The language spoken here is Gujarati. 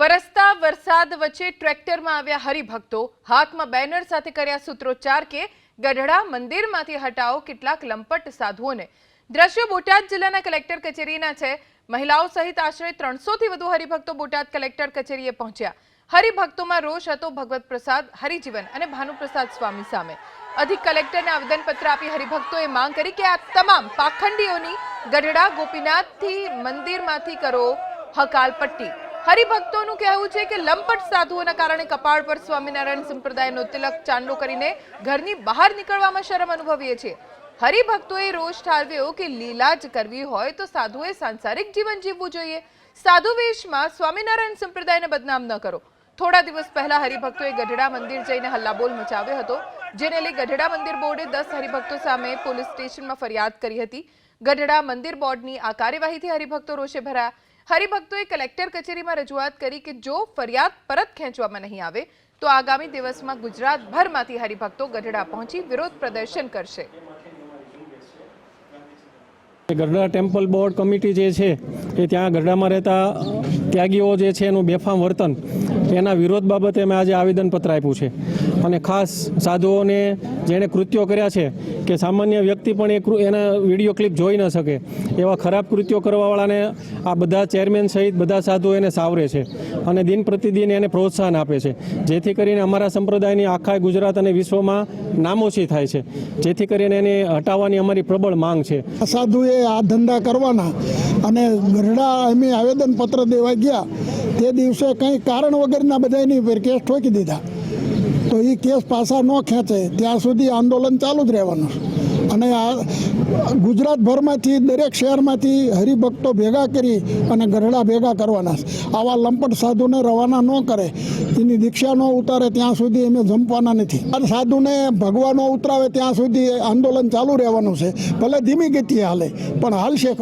વરસતા વરસાદ વચ્ચે ટ્રેક્ટરમાં આવ્યા હરિભક્તો. હાથમાં બેનર સાથે કર્યા સૂત્રોચ્ચાર કે ગઢડા મંદિરમાંથી હટાવો કેટલાક લંપટ સાધુઓને. દ્રશ્યો બોટાદ જિલ્લાના કલેક્ટર કચેરીના છે. મહિલાઓ સહિત આશરે ત્રણસોથી વધુ હરિભક્તો બોટાદ કલેક્ટર કચેરીએ પહોંચ્યા. હરિભક્તોમાં રોષ હતો ભગવત પ્રસાદ, હરિજીવન અને ભાનુપ્રસાદ સ્વામી સામે. અધિક કલેક્ટરને આવેદનપત્ર આપી હરિભક્તોએ માંગ કરી કે આ તમામ પાખંડીઓની ગઢડા ગોપીનાથથી મંદિરમાંથી કરો હકાલપટ્ટી. હરિભક્તોનું કહેવું છે કે લંપટ સાધુઓના કારણે કપાળ પર સ્વામિનારાયણ સંપ્રદાયનો તિલક ચાંદલો કરીને ઘરની બહાર નીકળવામાં શરમ અનુભવીએ છીએ. હરિભક્તોએ રોષ ઠાલવ્યો કે લીલા જ કરવી હોય તો સાધુએ સાંસારિક જીવન જીવવું જોઈએ. સાધુ વેશમાં સ્વામિનારાયણ સંપ્રદાયને બદનામ ન કરો. થોડા દિવસ પહેલા હરિભક્તોએ ગઢડા મંદિર જઈને હલ્લાબોલ મચાવ્યો હતો, જેને લઈ ગઢડા મંદિર બોર્ડે દસ હરિભક્તો સામે પોલીસ સ્ટેશનમાં ફરિયાદ કરી હતી. ગઢડા મંદિર બોર્ડની આ કાર્યવાહીથી હરિભક્તો રોષે ભરાયા. હરિભક્તોએ કલેક્ટર કચેરીમાં રજૂઆત કરી કે જો ફરિયાદ પરત ખેંચવામાં નહીં આવે, તો આગામી દિવસમાં ગુજરાતભરમાંથી હરિભક્તો ગઢડા પહોંચી વિરોધ પ્રદર્શન કરશે. ગઢડા ટેમ્પલ બોર્ડ કમિટી જે છે એ ત્યાં ગરડામાં રહેતા ત્યાગીઓ જે છે એનું બેફામ વર્તન, એના વિરોધ બાબતે મેં આજે આવેદનપત્ર આપ્યું છે. અને ખાસ સાધુઓને જેણે કૃત્યો કર્યા છે કે સામાન્ય વ્યક્તિ પણ એ કૃ- એના વીડિયો ક્લિપ જોઈ ન શકે, એવા ખરાબ કૃત્યો કરવાવાળાને આ બધા ચેરમેન સહિત બધા સાધુઓ એને સાવરે છે અને દિન પ્રતિદિન એને પ્રોત્સાહન આપે છે. જેથી કરીને અમારા સંપ્રદાયની આખા ગુજરાત અને વિશ્વમાં નામોશી થાય છે. જેથી કરીને એને હટાવવાની અમારી પ્રબળ માંગ છે. સાધુએ આ ધંધા કરવાના અને ગઢડા અમે આવેદનપત્ર દેવા ગયા. તે દિવસે કંઈ કારણ વગરના બધા એની ઉપર કેસ ઠોકી દીધા. તો એ કેસ પાછા ન ખેંચે ત્યાં સુધી આંદોલન ચાલુ જ રહેવાનું. અને આ ગુજરાતભરમાંથી દરેક શહેરમાંથી હરિભક્તો ભેગા કરી અને ગઢડા ભેગા કરવાના. આવા લંપટ સાધુને રવાના ન કરે. એની દીક્ષા ન ઉતારે ત્યાં સુધી અમે જંપવાના નથી. અને સાધુને ભગવાનો ઉતરાવે ત્યાં સુધી આંદોલન ચાલુ રહેવાનું છે. ભલે ધીમી ગતિએ હાલે, પણ હાલશે.